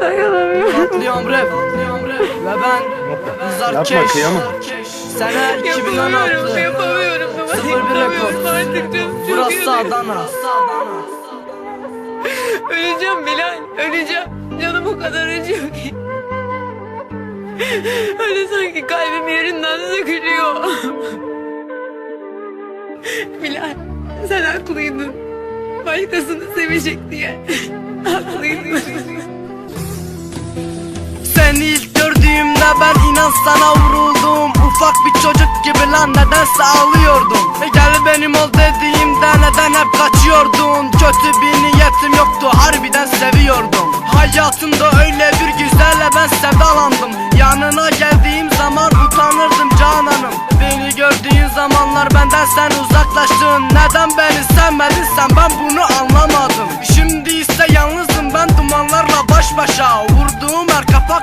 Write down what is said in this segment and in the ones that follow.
Dayanamıyorum. Katliam rap Ve ben Rızar Keş. Sene Yapamıyorum, 2016 yapamıyorum. Sıfır bir yapamıyorum rekor. Burası. Adana Öleceğim Bilal, öleceğim. Canım o kadar acıyor ki. Öyle sanki kalbim yerinden sökülüyor. Bilal, sen haklıydın. Başkasını sevecek diye. Haklıydın. Seni ilk gördüğümde ben inan sana vuruldum. Ufak bir çocuk gibi lan nedense ağlıyordum. E Gel benim ol dediğimde neden hep kaçıyordun? Kötü bir niyetim yoktu harbiden seviyordum. Hayatımda öyle bir güzelle ben sevdalandım. Yanına geldiğim zaman utanırdım cananım. Beni gördüğün zamanlar benden sen uzaklaştın. Neden beni sevmedin sen? Ben bunu anlamadım. Şimdi ise yalnızım ben dumanlarla baş başa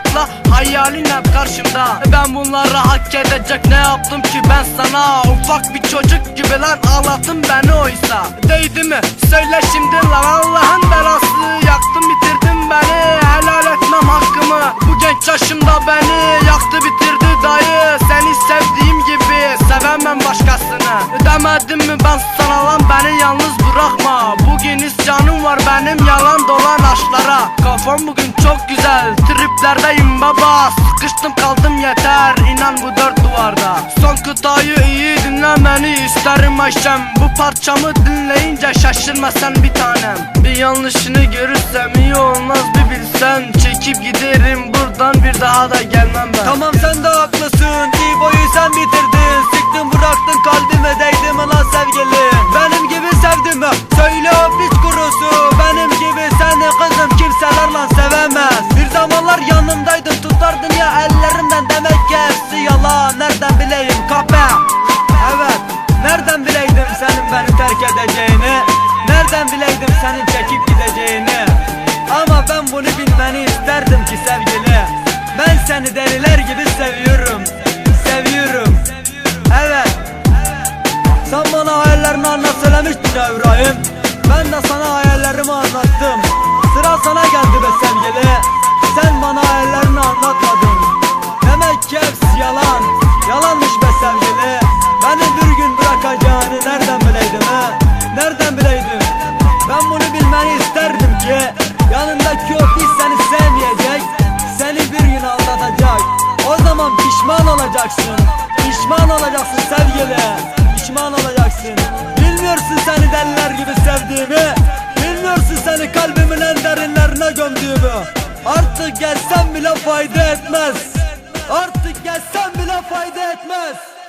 kapakla hayalin hep karşımda. Ben bunları hak edecek ne yaptım ki ben sana? Ufak bir çocuk gibi lan ağlattın beni oysa. Değdi mi? Söyle şimdi lan Allah'ın belası başkasını Demedim mi? Ben sana lan beni yalnız bırakma. Bugün isyanım var benim yalan dolan aşklara Kafam bugün çok güzel triplerdeyim baba. Sıkıştım kaldım yeter. İnan bu dört duvarda. Son kıtayı iyi dinlemeni isterim Ayşem. Bu parçamı dinleyince şaşırma sen bir tanem. Bir yanlışını görürsem iyi olmaz bir bilsen. Çekip giderim buradan bir daha da gelmem ben. Tamam sen de haklısın. İbo'yu sen bitirdin edeceğini Nereden bileydim senin çekip gideceğini? Ama ben bunu bilmeni isterdim ki sevgili. Ben seni deliler gibi seviyorum Seviyorum. Evet. Sen bana hayallerini anlat söylemiştin ya Ben de sana hayallerimi anlattım olacaksın sevgili Pişman olacaksın. Bilmiyorsun seni deliler gibi sevdiğimi. Bilmiyorsun seni kalbimin en derinlerine gömdüğümü. Artık gelsem bile fayda etmez. Artık gelsem bile fayda etmez